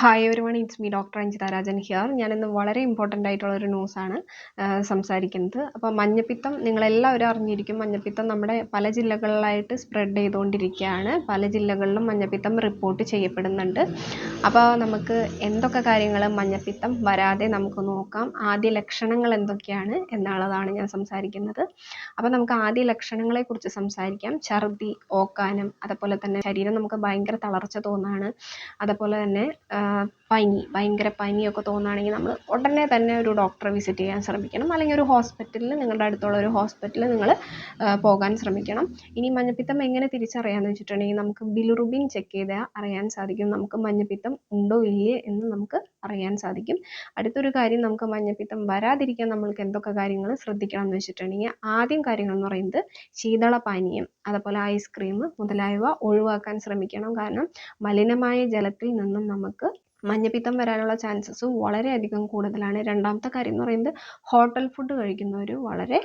Hi everyone it's me doctor Anjitha Rajan here ഞാനിന്ന് വളരെ important ആയിട്ടുള്ള ഒരു ന്യൂസാണ് സംസാരിക്കുന്നത്. അപ്പോൾ മഞ്ഞപ്പിത്തം നിങ്ങളെല്ലാവരും അറിഞ്ഞിരിക്കും. മഞ്ഞപ്പിത്തം നമ്മുടെ പല ജില്ലകളിലായിട്ട് സ്പ്രെഡ് ചെയ്തുകൊണ്ടിരിക്കുകയാണ്. പല ജില്ലകളിലും മഞ്ഞപ്പിത്തം റിപ്പോർട്ട് ചെയ്യപ്പെടുന്നുണ്ട്. അപ്പോൾ നമുക്ക് എന്തൊക്കെ കാര്യങ്ങൾ മഞ്ഞപ്പിത്തം വരാതെ നമുക്ക് നോക്കാം. ആദ്യ ലക്ഷണങ്ങൾ എന്തൊക്കെയാണ് എന്നുള്ളതാണ് ഞാൻ സംസാരിക്കുന്നത്. അപ്പോൾ നമുക്ക് ആദ്യ ലക്ഷണങ്ങളെക്കുറിച്ച് സംസാരിക്കാം. ഛർദി ഓക്കാനം അതുപോലെ തന്നെ ശരീരം നമുക്ക് ഭയങ്കര തളർച്ച തോന്നാണ്. അതുപോലെ തന്നെ പനി ഭയങ്കര പനിയൊക്കെ തോന്നുകയാണെങ്കിൽ നമ്മൾ ഉടനെ തന്നെ ഒരു ഡോക്ടറെ വിസിറ്റ് ചെയ്യാൻ ശ്രമിക്കണം. അല്ലെങ്കിൽ ഒരു ഹോസ്പിറ്റലിൽ നിങ്ങളുടെ അടുത്തുള്ള ഒരു ഹോസ്പിറ്റലിൽ നിങ്ങൾ പോകാൻ ശ്രമിക്കണം. ഇനി മഞ്ഞപ്പിത്തം എങ്ങനെ തിരിച്ചറിയാമെന്ന് വെച്ചിട്ടുണ്ടെങ്കിൽ നമുക്ക് ബിലുറുബിൻ ചെക്ക് ചെയ്താൽ അറിയാൻ സാധിക്കും. നമുക്ക് മഞ്ഞപ്പിത്തം ഉണ്ടോ ഇല്ലേ എന്ന് നമുക്ക് അറിയാൻ സാധിക്കും. അടുത്തൊരു കാര്യം നമുക്ക് മഞ്ഞപ്പിത്തം വരാതിരിക്കാൻ നമ്മൾക്ക് എന്തൊക്കെ കാര്യങ്ങൾ ശ്രദ്ധിക്കണം എന്ന് വെച്ചിട്ടുണ്ടെങ്കിൽ ആദ്യം കാര്യങ്ങൾ എന്ന് പറയുന്നത് ശീതള പാനീയം അതുപോലെ ഐസ്ക്രീം മുതലായവ ഒഴിവാക്കാൻ ശ്രമിക്കണം. കാരണം മലിനമായ ജലത്തിൽ നിന്നും നമുക്ക് മഞ്ഞപ്പിത്തം വരാനുള്ള ചാൻസസ് വളരെയധികം കൂടുതലാണ്. രണ്ടാമത്തെ കാര്യം എന്ന് പറയുന്നത് ഹോട്ടൽ ഫുഡ് കഴിക്കുന്നവർ വളരെ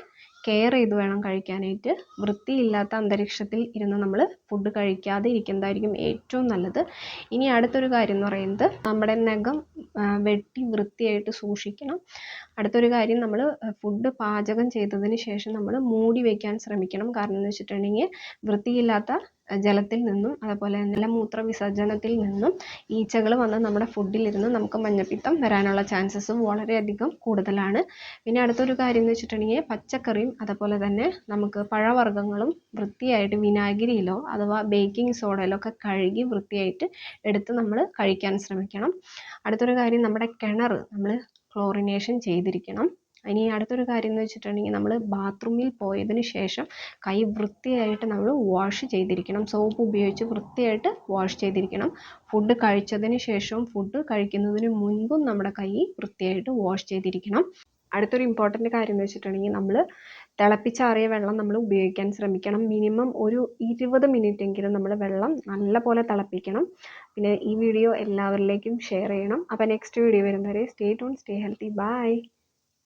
കെയർ ചെയ്ത് വേണം കഴിക്കാനായിട്ട്. വൃത്തിയില്ലാത്ത അന്തരീക്ഷത്തിൽ ഇരുന്ന് നമ്മൾ ഫുഡ് കഴിക്കാതെ ഇരിക്കുന്നതായിരിക്കും ഏറ്റവും നല്ലത്. ഇനി അടുത്തൊരു കാര്യം എന്ന് പറയുന്നത് നമ്മുടെ നഖം വെട്ടി വൃത്തിയായിട്ട് സൂക്ഷിക്കണം. അടുത്തൊരു കാര്യം നമ്മൾ ഫുഡ് പാചകം ചെയ്തതിന് ശേഷം നമ്മൾ മൂടി വയ്ക്കാൻ ശ്രമിക്കണം. കാരണം എന്ന് വെച്ചിട്ടുണ്ടെങ്കിൽ വൃത്തിയില്ലാത്ത ജലത്തിൽ നിന്നും അതുപോലെ തന്നെ വിസർജനത്തിൽ നിന്നും ഈച്ചകൾ വന്ന് നമ്മുടെ ഫുഡിലിരുന്ന് നമുക്ക് മഞ്ഞപ്പിത്തം വരാനുള്ള ചാൻസസ് വളരെയധികം കൂടുതലാണ്. പിന്നെ അടുത്തൊരു കാര്യം എന്ന് വെച്ചിട്ടുണ്ടെങ്കിൽ പച്ചക്കറിയും അതുപോലെ തന്നെ നമുക്ക് പഴവർഗങ്ങളും വൃത്തിയായിട്ട് വിനാഗിരിയിലോ അഥവാ ബേക്കിംഗ് സോഡയിലോ ഒക്കെ കഴുകി വൃത്തിയായിട്ട് എടുത്ത് നമ്മൾ കഴിക്കാൻ ശ്രമിക്കണം. അടുത്തൊരു കാര്യം നമ്മുടെ കിണർ നമ്മൾ ക്ലോറിനേഷൻ ചെയ്തിരിക്കണം. ഇനി അടുത്തൊരു കാര്യം എന്ന് വെച്ചിട്ടുണ്ടെങ്കിൽ നമ്മൾ ബാത്റൂമിൽ പോയതിന് ശേഷം കൈ വൃത്തിയായിട്ട് നമ്മൾ വാഷ് ചെയ്തിരിക്കണം. സോപ്പ് ഉപയോഗിച്ച് വൃത്തിയായിട്ട് വാഷ് ചെയ്തിരിക്കണം. ഫുഡ് കഴിച്ചതിന് ശേഷവും ഫുഡ് കഴിക്കുന്നതിന് മുൻപും നമ്മുടെ കൈ വൃത്തിയായിട്ട് വാഷ് ചെയ്തിരിക്കണം. അടുത്തൊരു ഇമ്പോർട്ടന്റ് കാര്യം എന്ന് വെച്ചിട്ടുണ്ടെങ്കിൽ നമ്മൾ തിളപ്പിച്ചാറിയ വെള്ളം നമ്മൾ ഉപയോഗിക്കാൻ ശ്രമിക്കണം. മിനിമം ഒരു ഇരുപത് മിനിറ്റ് എങ്കിലും നമ്മൾ വെള്ളം നല്ല പോലെ തിളപ്പിക്കണം. പിന്നെ ഈ വീഡിയോ എല്ലാവരിലേക്കും ഷെയർ ചെയ്യണം. അപ്പോൾ നെക്സ്റ്റ് വീഡിയോ വരും വരെ stay tuned stay healthy bye